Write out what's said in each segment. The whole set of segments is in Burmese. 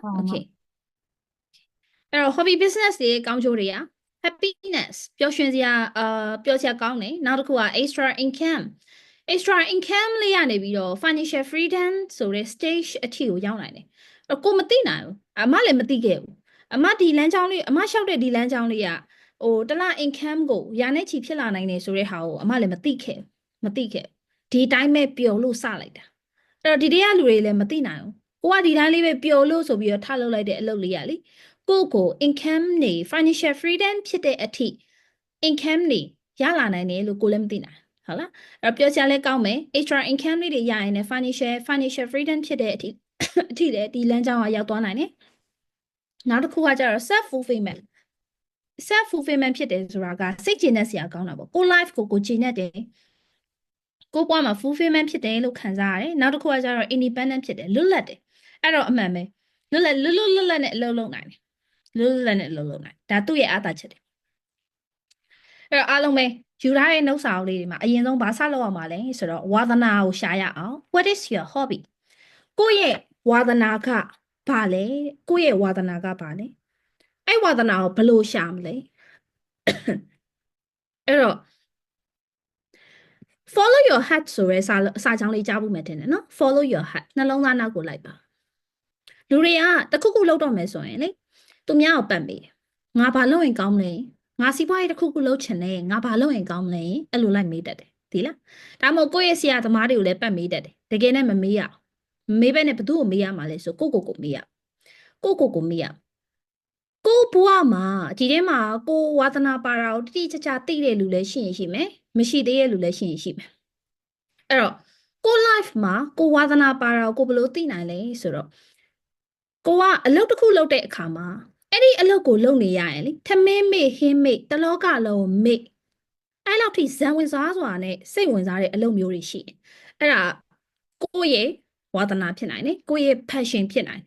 ဟုတ် okay အဲ့တော့ hobby business တွေရဲ့ကောင်းကျိုးတွေက happiness ပျော်ရွှင်စရာအာပျော်စရာကောင်းတယ်နောက်တစ်ခုက extra income extra income လေးရနေပြီးတော့ financial freedom ဆိုတဲ့ stage အထိကိုရောက်နိုင်တယ်အဲ့တော့ကိုမသိနိုင်ဘူးအမလည်းမသိခဲ့ဘူးအမဒီလမ်းကြောင်းလေးအမလျှောက်တဲ့ဒီလမ်းကြောင်းလေးကဟိုတစ်လ income ကိုရာနဲ့ချီဖြစ်လာနိုင်တယ်ဆိုတဲ့ဟာကိုအမလည်းမသိခဲ့ဘူးမသိခဲ့ဘူးဒီတိုင်းပဲပျော်လို့စလိုက်တာအဲ့တော့ဒီတည်းကလူတွေလည်းမသိနိုင်ဘူး ကိုကဒီတိုင်းလေးပဲပျော်လို့ဆိုပြီးတော့ထားလုပ်လိုက်တဲ့အလုပ်လေးရလေကိုယ့်ကို income နေ financial freedom ဖြစ်တဲ့အထိ income နေရလာနိုင်တယ်လို့ကိုလည်းမသိနိုင်ဟုတ်လားအဲ့တော့ပြောချင်လဲကောင်းမယ် extra income လေးတွေရရင်လည်း financial financial freedom ဖြစ်တဲ့အထိအထိလည်းဒီလမ်းကြောင်းကရောက်သွားနိုင်တယ်နောက်တစ်ခုကကျတော့ self fulfillment self fulfillment ဖြစ်တယ်ဆိုတာကစိတ်ကျေနပ်စရာကောင်းတာပေါ့ကို life ကိုကိုကျေနပ်တယ်ကိုဘဝမှာ fulfillment ဖြစ်တယ်လို့ခံစားရတယ်နောက်တစ်ခုကကျတော့ independent ဖြစ်တယ်လွတ်လပ်တယ် အဲ့တော့အမှန်ပဲလွတ်လပ်လွတ်လွတ်လပ်လပ်နဲ့အလုပ်လုပ်နိုင်တယ်လွတ်လွတ်လပ်လပ်နဲ့အလုပ်လုပ်နိုင်ဒါသူ့ရဲ့အားသာချက်တွေအဲ့တော့အားလုံးပဲယူထားတဲ့နှုတ်ဆောင်လေးတွေမှာအရင်ဆုံးဘာစလုပ်ရမှာလဲဆိုတော့ဝါသနာကိုရှာရအောင် what is your hobby ကိုယ့်ရဲ့ဝါသနာကဘာလဲကိုယ့်ရဲ့ဝါသနာကဘာလဲအဲ့ဝါသနာကိုဘယ်လိုရှာမလဲအဲ့တော့ follow your heart ဆိုရဲစာစာချောင်းလေးကြားဖို့မယ်တင်တယ်နော် follow your heart နှလုံးသားနောက်ကိုလိုက်ပါ လူတွေကတခုခုလုပ်တော့မယ်ဆိုရင်လေသူများကိုပတ်ပေးတယ်ငါဘာလုပ်ရင်ကောင်းမလဲငါစီးပွားရေးတစ်ခုခုလုပ်ချင်တယ်ငါဘာလုပ်ရင်ကောင်းမလဲအဲ့လိုလိုက်မေးတတ်တယ်ဒီလားဒါမှမဟုတ်ကိုယ့်ရဲ့ဆရာသမားတွေကိုလည်းပတ်မေးတတ်တယ်တကယ်နဲ့မမေးရအောင်မမေးဘဲနဲ့ဘသူ့ကိုမေးရမှာလဲဆိုကိုကိုကိုမေးရကိုကိုကိုမေးရကိုဘွားမှာဒီထဲမှာကိုဝါသနာပါတာကိုတိတိကျကျသိတဲ့လူလည်းရှိရင်ရှိမယ်မရှိသေးတဲ့လူလည်းရှိရင်ရှိမယ်အဲ့တော့ကို life မှာကိုဝါသနာပါတာကိုကိုဘယ်လိုသိနိုင်လဲဆိုတော့ ကိုကအလုပ်တစ်ခုလုပ်တဲ့အခါမှာအဲ့ဒီအလုပ်ကိုလုပ်နေရရင်လေထမင်းမေ့ဟင်းမေ့တလောကလုံးမေ့အဲ့လောက်ထိဇံဝင်စားစွာနဲ့စိတ်ဝင်စားတဲ့အလုပ်မျိုးတွေရှိတယ်အဲ့ဒါကိုယ့်ရဲ့ဝါသနာဖြစ်နိုင်တယ်ကိုယ့်ရဲ့ passion ဖြစ်နိုင်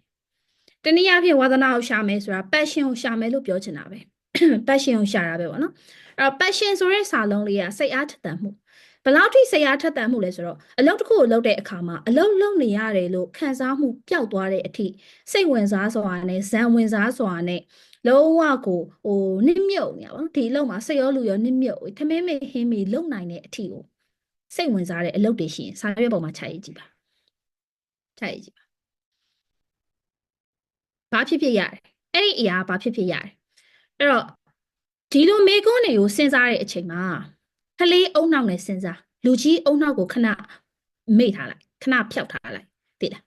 တယ်တနည်းအားဖြင့်ဝါသနာကိုရှာမယ်ဆိုတာ passion ကိုရှာမယ်လို့ပြောချင်တာပဲ passion ကိုရှာတာပဲပေါ့နော်အဲ့တော့ passion ဆိုတဲ့စာလုံးလေးကစိတ်အားထက်သန်မှု ဘယ်လောက်ထိစိတ်အားထက်သန်မှုလဲဆိုတော့အလုပ်တစ်ခုကိုလုပ်တဲ့အခါမှာအလုပ်လုပ်နေရတယ်လို့ခံစားမှုပျောက်သွားတဲ့အထိစိတ်ဝင်စားစွာနဲ့ဇံဝင်စားစွာနဲ့လုံးဝကိုဟိုနစ်မြုပ်နေရပါတော့ဒီအလုပ်မှာစိတ်ရောလူရောနစ်မြုပ်ထမင်းမေဟင်းမေလုံနိုင်တဲ့အထိကိုစိတ်ဝင်စားတဲ့အလုပ်တွေရှိရင်စာရွက်ပေါ်မှာခြိုက်ရည်ကြည့်ပါခြိုက်ရည်ကြည့်ပါဘာဖြစ်ဖြစ်ရတယ်အဲ့ဒီအရာဘာဖြစ်ဖြစ်ရတယ်အဲ့တော့ဒီလိုမေကွန်းတွေကိုစဉ်းစားတဲ့အချိန်မှာ ကလေးအုံနောက်နဲ့စဉ်းစားလူကြီးအုံနောက်ကိုခဏမေ့ထားလိုက်ခဏဖျောက်ထားလိုက်သိလား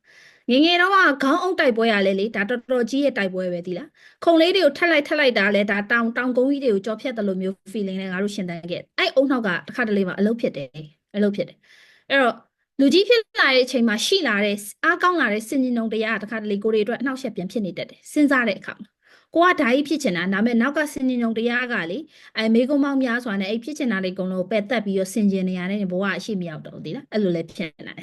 ငယ်ငယ်တော့ကခေါင်းအုပ်တိုက်ပွဲရလဲလေဒါတော်တော်ကြီးရဲ့တိုက်ပွဲပဲသိလားခုံလေးတွေကိုထက်လိုက်ထက်လိုက်တာလဲဒါတောင်တောင်ကုန်းကြီးတွေကိုကြော်ဖြတ်တယ်လို့မျိုး feeling နဲ့ငါတို့ရှင်တန်ခဲ့အဲ့အုံနောက်ကတစ်ခါတလေမှအလုပ်ဖြစ်တယ်အလုပ်ဖြစ်တယ်အဲ့တော့လူကြီးဖြစ်လာတဲ့အချိန်မှာရှိလာတဲ့အားကောင်းလာတဲ့စင်ကြီးနှုံတရားကတစ်ခါတလေကိုယ်တွေအတွက်အနှောက်အယှက်ပြန်ဖြစ်နေတတ်တယ်စဉ်းစားတဲ့အခါမှာ ကိုကဓာကြီးဖြစ်ချင်တာဒါပေမဲ့နောက်ကစင်ကြီးနှုံတရားကလေအဲမေကုံမောင်းများစွာနဲ့အဲ့ဖြစ်ချင်တာတွေအကုန်လုံးပယ်တက်ပြီးတော့ဆင်ကျင်နေရတဲ့ဘဝအရှိမရောက်တော့ဘူးဒီလားအဲ့လိုလည်းဖြစ်နိုင်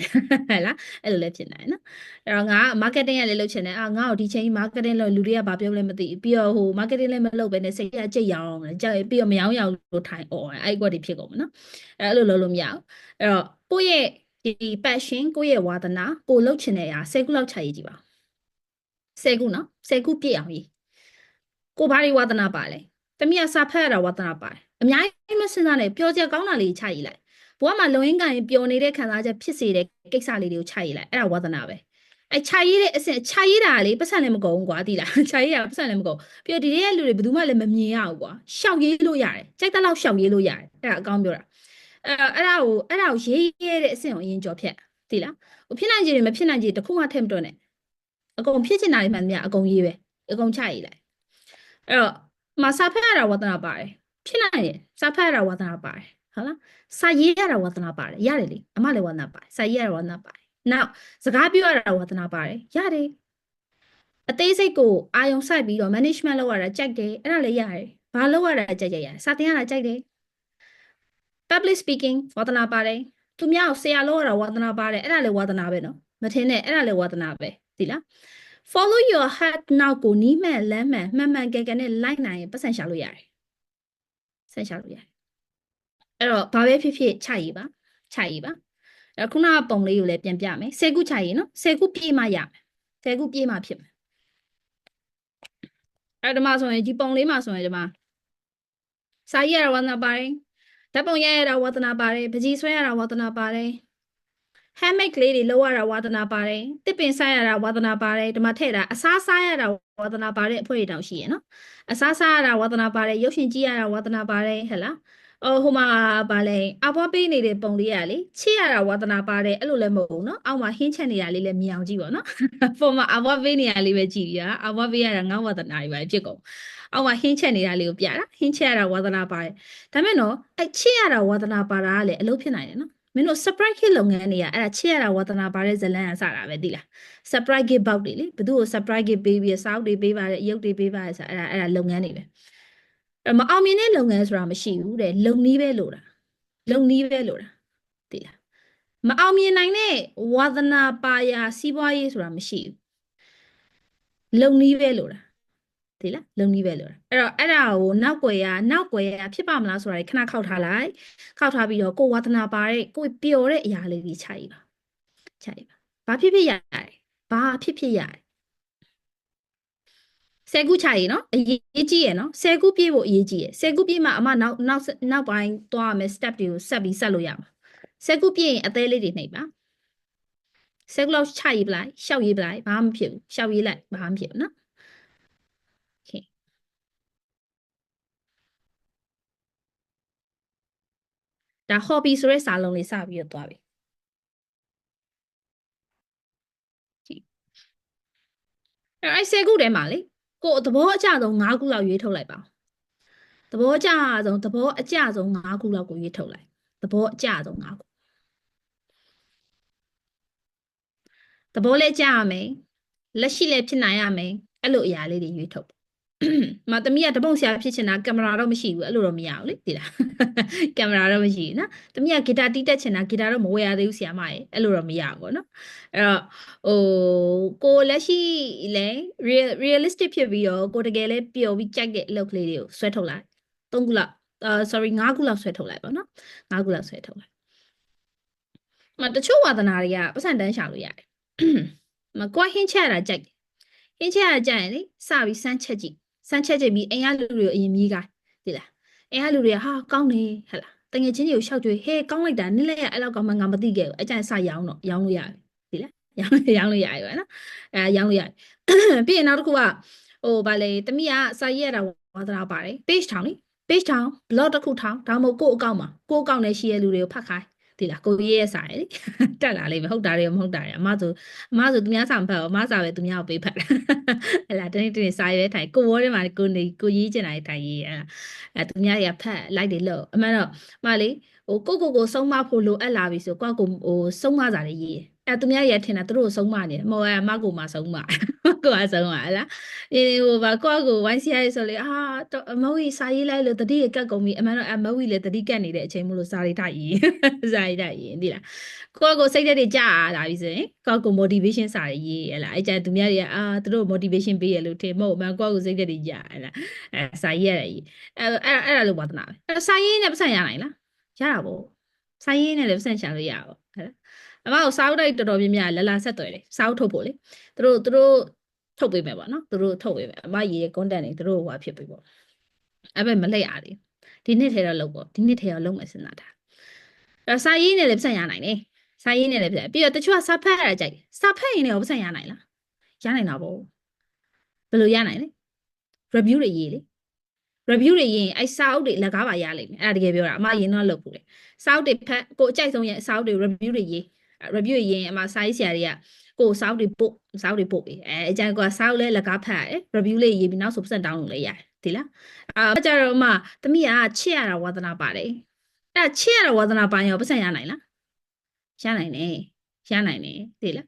ဟဲ့လားအဲ့လိုလည်းဖြစ်နိုင်နော်အဲ့တော့ငါ marketing ကလည်းလုပ်ချင်တယ်အာငါ့ကိုဒီချိန် marketing လုပ်လူတွေကဘာပြောလဲမသိဘူးပြီးတော့ဟို marketing လည်းမလုပ်ဘဲနဲ့စိတ်ကကြိတ်ရအောင်လေကြောက်ပြီးတော့မယောင်းယောင်လို့ထိုင်អော်အဲ့ကွက်တွေဖြစ်ကုန်မှာနော်အဲ့လိုလုပ်လို့မရဘူးအဲ့တော့ကိုယ့်ရဲ့ဒီ passion ကိုယ့်ရဲ့ဝါသနာကိုလုပ်ချင်တဲ့အရာ၁၀ခုလောက်ခြာရေးကြည့်ပါ၁၀ခုနော်၁၀ခုပြည့်အောင်ရေး ကိုဘာတွေဝါသနာပါလဲတမီးကစာဖတ်ရတာဝါသနာပါတယ်အများကြီးမစဉ်းစားနဲ့ပျော်ချက်ကောင်းတာလေးခြာရေးလိုက်ဘဝမှာလုံရင်းကန်ရင်ပျော်နေတဲ့ခံစားချက်ဖြစ်စေတဲ့ကိစ္စလေးတွေကိုခြာရေးလိုက်အဲ့ဒါဝါသနာပဲအဲခြာရေးတဲ့အဆင့်ခြာရေးတာကလေပတ်စံလည်းမကုန်ဘူးကွာသိလားခြာရေးတာပတ်စံလည်းမကုန်ပြီးတော့ဒီတဲ့လူတွေဘယ်သူမှလည်းမမြင်ရဘူးကွာရှောက်ရေးလို့ရတယ်ကြိုက်တဲ့လောက်ရှောက်ရေးလို့ရတယ်အဲ့ဒါအကောင်းပြောတာအဲ့အဲ့ဒါကိုအဲ့ဒါကိုရေးရဲတဲ့အဆင့်ကိုအရင်ကြော်ဖြတ်သိလားဟိုဖြစ်နိုင်ခြေတွေမဖြစ်နိုင်ခြေတစ်ခုမှထည့်မတွက်နဲ့အကုန်ဖြစ်ချင်တာတွေမှန်များအကုန်ရေးပဲအကုန်ချရေးလိုက် အဲ့တော့မစာဖတ်ရတာဝါသနာပါတယ်ဖြစ်နိုင်တယ်စာဖတ်ရတာဝါသနာပါတယ်ဟုတ်လားစာရေးရတာဝါသနာပါတယ်ရတယ်လေအမလည်းဝါသနာပါတယ်စာရေးရတာဝါသနာပါတယ်နောက်စကားပြောရတာဝါသနာပါတယ်ရတယ်အသေးစိတ်ကိုအာယုံစိုက်ပြီးတော့ management လုပ်ရတာကြိုက်တယ်အဲ့ဒါလည်းရတယ်ဘာလုပ်ရတာကြိုက်ကြရတယ်စာသင်ရတာကြိုက်တယ် public speaking ဝါသနာပါတယ်သူများကိုဆရာလုပ်ရတာဝါသနာပါတယ်အဲ့ဒါလည်းဝါသနာပဲနော်မထင်နဲ့အဲ့ဒါလည်းဝါသနာပဲသိလား follow your heart နောက်ကိုနီးမှန်လမ်းမှန်မှန်မှန်ကန်ကန်နဲ့လိုက်နိုင်ရင်ပတ်စံရှာလို့ရတယ်ဆက်ရှာလို့ရတယ်အဲ့တော့ဘာပဲဖြစ်ဖြစ်ခြာရေးပါခြာရေးပါအဲ့ခုနကပုံလေးကိုလည်းပြန်ပြမယ်10ခုခြာရေးနော်10ခုပြည့်မှရမယ်10ခုပြည့်မှဖြစ်မယ်အဲ့ဒီမှာဆိုရင်ဒီပုံလေးမှာဆိုရင်ဒီမှာစာရေးရတာဝါသနာပါတယ်ဓာတ်ပုံရိုက်ရတာဝါသနာပါတယ်ပကြီးဆွဲရတာဝါသနာပါတယ် handmade ကလေးတွေလောက်ရတာဝါသနာပါတယ်တစ်ပင်ဆိုင်ရတာဝါသနာပါတယ်ဒီမှာထည့်တာအစားစားရတာဝါသနာပါတဲ့အဖွဲတွေတောင်ရှိရနော်အစားစားရတာဝါသနာပါတယ်ရုပ်ရှင်ကြည့်ရတာဝါသနာပါတယ်ဟဲ့လားအော်ဟိုမှာဗာလဲအဘွားပေးနေတဲ့ပုံလေးရလေချစ်ရတာဝါသနာပါတယ်အဲ့လိုလည်းမဟုတ်ဘူးနော်အောက်မှာဟင်းချက်နေတာလေးလည်းမြင်အောင်ကြည့်ပါနော်ပုံမှာအဘွားပေးနေရလေးပဲကြည့်ရအဘွားပေးရတာငေါဝါသနာတွေပဲဖြစ်ကုန်အောက်မှာဟင်းချက်နေတာလေးကိုပြတာဟင်းချက်ရတာဝါသနာပါတယ်ဒါမဲ့နော်အဲ့ချစ်ရတာဝါသနာပါတာကလည်းအလုပ်ဖြစ်နိုင်တယ်နော် မင်းတို့ surprise kit လုပ်ငန်းတွေကအဲ့ဒါချစ်ရတာဝါသနာပါတဲ့ဇလန်းအစတာပဲသိလား surprise kit ပေါက်တွေလေဘသူ့ကို surprise kit ပေးပြီးစောက်တွေပေးပါတယ်အယုတ်တွေပေးပါတယ်ဆိုအဲ့ဒါအဲ့ဒါလုပ်ငန်းတွေပဲအဲ့မအောင်မြင်တဲ့လုပ်ငန်းဆိုတာမရှိဘူးတဲ့လုံနီးပဲလို့တာလုံနီးပဲလို့တာသိလားမအောင်မြင်နိုင်တဲ့ဝါသနာပါရာစီးပွားရေးဆိုတာမရှိဘူးလုံနီးပဲလို့တာ သိလားလုံနီးပဲလို့တာအဲ့တော့အဲ့ဒါကိုနောက်ွယ်ရနောက်ွယ်ရဖြစ်ပါမလားဆိုတာခဏခောက်ထားလိုက်ခောက်ထားပြီးတော့ကိုဝါသနာပါတဲ့ကိုပျော်တဲ့အရာလေးကြီးခြိုက်ပါခြိုက်ပါဘာဖြစ်ဖြစ်ရတယ်ဘာဖြစ်ဖြစ်ရတယ်ဆယ်ခုချရေနော်အရေးကြီးရယ်နော်ဆယ်ခုပြည့်ဖို့အရေးကြီးရယ်ဆယ်ခုပြည့်မှအမနောက်နောက်နောက်ပိုင်းသွားရမယ် step တွေကိုဆက်ပြီးဆက်လို့ရမှာဆယ်ခုပြည့်ရင်အသေးလေးတွေနှိပ်ပါဆယ်ခုလောက်ချရေးပလိုက်ရှောက်ရေးပလိုက်ဘာမှမဖြစ်ဘူးရှောက်ရေးလိုက်ဘာမှမဖြစ်ဘူးနော် ဒါ hobby ဆိုတဲ့စာလုံးလေးစပြီးတော့သွားပြီအဲ့အဲ့ဆယ်ခုထဲမှာလေကိုသဘောအကျဆုံး၅ခုလောက်ရွေးထုတ်လိုက်ပါသဘောအကျဆုံးသဘောအကျဆုံး၅ခုလောက်ကိုရွေးထုတ်လိုက်သဘောအကျဆုံး၅ခုသဘောလည်းကြရမယ်လက်ရှိလည်းဖြစ်နိုင်ရမယ်အဲ့လိုအရာလေးတွေရွေးထုတ် မသမီးကတပုံဆရာဖြစ်ချင်တာကင်မရာတော့မရှိဘူးအဲ့လိုတော့မရဘူးလေဒီလားကင်မရာတော့မရှိဘူးနော်သမီးကဂီတာတီးတက်ချင်တာဂီတာတော့မဝယ်ရသေးဘူးဆရာမရဲ့အဲ့လိုတော့မရဘူးပေါ့နော်အဲ့တော့ဟိုကိုလက်ရှိလဲ realistic ဖြစ်ပြီးတော့ကိုတကယ်လဲပျော်ပြီးကြိုက်တဲ့အလုပ်ကလေးတွေကိုဆွဲထုတ်လိုက်၃ခုလောက်အာ sorry ၅ခုလောက်ဆွဲထုတ်လိုက်ပေါ့နော်၅ခုလောက်ဆွဲထုတ်လိုက်မတချို့ဝါသနာတွေကပတ်စံတန်းရှာလို့ရတယ်မကွာဟင်းချက်ရတာကြိုက်ဟင်းချက်ရတာကြိုက်ရင်လေစပြီးစမ်းချက်ကြည့် စမ်းချက်ကြည့်ပြီးအိမ်ကလူတွေကိုအရင်မြည်ကြသိလားအိမ်ကလူတွေကဟာကောင်းနေဟဲ့လားတငယ်ချင်းတွေကိုရှောက်ကြွေးဟဲကောင်းလိုက်တာနည်းလည်းအဲ့လောက်ကောင်းမှငါမသိခဲ့ဘူးအကြိုင်စရောင်းတော့ရောင်းလို့ရတယ်သိလားရောင်းရောင်းလို့ရတယ်ပဲနော်အဲရောင်းလို့ရတယ်ပြီးရင်နောက်တစ်ခုကဟိုဗာလေတမိကစာရေးရတာဝါသနာပါတယ် page ထောင်လေ page ထောင် blog တစ်ခုထောင်ဒါမှမဟုတ်ကိုယ့်အကောင့်မှာကိုယ့်အကောင့်နဲ့ရှိရလူတွေကိုဖတ်ခိုင်း ဒီလားကိုရေးရဲ့စာရယ်လေတက်လာလိမ့်မယ်ဟုတ်တာတွေမဟုတ်တာတွေအမဆိုအမဆိုသူများစာမဖတ်ဘူးအမစာပဲသူများကိုပေးဖတ်တယ်အဲ့လားတနေ့တနေ့စာရဲထိုင်ကိုဝေါ်ထဲမှာကိုနေကိုရေးချင်တာတွေထိုင်ရေးအဲ့အဲ့သူများတွေကဖတ်လိုက်တယ်လို့အမှန်တော့မလေးဟိုကိုကိုကိုဆုံးမဖို့လိုအပ်လာပြီဆိုကိုကိုဟိုဆုံးမစာတွေရေး အဲ့သူများရထင်တာသူတို့ဆုံးမနေတယ်မဟုတ်အမကိုမှဆုံးမကိုကဆုံးမလားဒီဟိုဘာကိုကိုဝိုင်းစီရဆိုလေအာမဝီစာရေးလိုက်လို့တတိယကတ်ကုန်ပြီအမှန်တော့အမဝီလည်းတတိကတ်နေတဲ့အချိန်မို့လို့စာရေးထားရေးစာရေးထားရေးဒီလားကိုကိုစိတ်သက်တွေကြာလာပြီဆိုရင်ကိုကို motivation စာရေးရလားအဲ့ကြသူများတွေကအာသူတို့ motivation ပေးရလို့ထင်မဟုတ်အမှန်ကိုကိုစိတ်သက်တွေကြာဟလားအဲစာရေးရတယ်အဲ့အဲ့အဲ့ဒါလို့ဝါသနာပဲအဲ့စာရေးနဲ့ပတ်စံရနိုင်လားရတာပေါ့စာရေးနဲ့လည်းပတ်စံရှာလို့ရပါဟုတ်လား အမကိုစာအုပ်တိုက်တော်တော်များများလလာဆက်သွယ်တယ်စာအုပ်ထုတ်ဖို့လေသူတို့သူတို့ထုတ်ပေးမယ်ပေါ့နော်သူတို့ထုတ်ပေးမယ်အမရေးရဲ့ content တွေသူတို့ဟိုဖြစ်ပေးပေါ့အဲ့ပဲမလက်ရသေးဒီနှစ်ထဲတော့လုပ်ပေါ့ဒီနှစ်ထဲတော့လုပ်မယ်စဉ်းစားတာအဲ့စာရေးနဲ့လည်းပတ်စံရနိုင်တယ်စာရေးနဲ့လည်းပတ်စံပြီးတော့တချို့ကစာဖတ်ရတာကြိုက်စာဖတ်ရင်လည်းပတ်စံရနိုင်လားရနိုင်တာပေါ့ဘယ်လိုရနိုင်လဲ review တွေရေးလေ review တွေရေးရင်အဲ့စာအုပ်တွေလက်ကားပါရလိမ့်မယ်အဲ့ဒါတကယ်ပြောတာအမရင်တော့လုပ်ဘူးလေစာအုပ်တွေဖတ်ကိုအကြိုက်ဆုံးရဲ့စာအုပ်တွေ review တွေရေး review ရေးရင်အမစာရေးဆရာတွေကကိုစာအုပ်တွေပို့စာအုပ်တွေပို့ပေးအဲအကြိုက်ကစာအုပ်လဲလက်ကားဖတ်ရတယ် review လေးရေးပြီးနောက်ဆိုပတ်စံတောင်းလို့လည်းရတယ်ဒီလားအာကြတော့အမတမိကချစ်ရတာဝါသနာပါတယ်အဲ့ချစ်ရတာဝါသနာပါရောပတ်စံရနိုင်လားရနိုင်တယ်ရနိုင်တယ်ဒီလား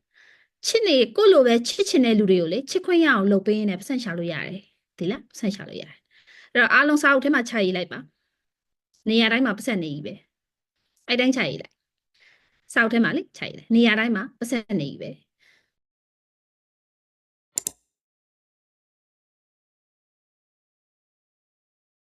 ချစ်နေကိုလိုပဲချစ်ချင်တဲ့လူတွေကိုလေချစ်ခွင့်ရအောင်လုပ်ပေးရင်လည်းပတ်စံရှာလို့ရတယ်ဒီလားပတ်စံရှာလို့ရတယ်အဲ့တော့အားလုံးစာအုပ်ထဲမှာခြာရေးလိုက်ပါနေရာတိုင်းမှာပတ်စံနေကြီးပဲအဲ့တိုင်းခြာရေးလိုက် စာအုပ်ထဲမှာလေခြာရေးလိုက်နေရာတိုင်းမှာပတ်စံနေကြီးပဲ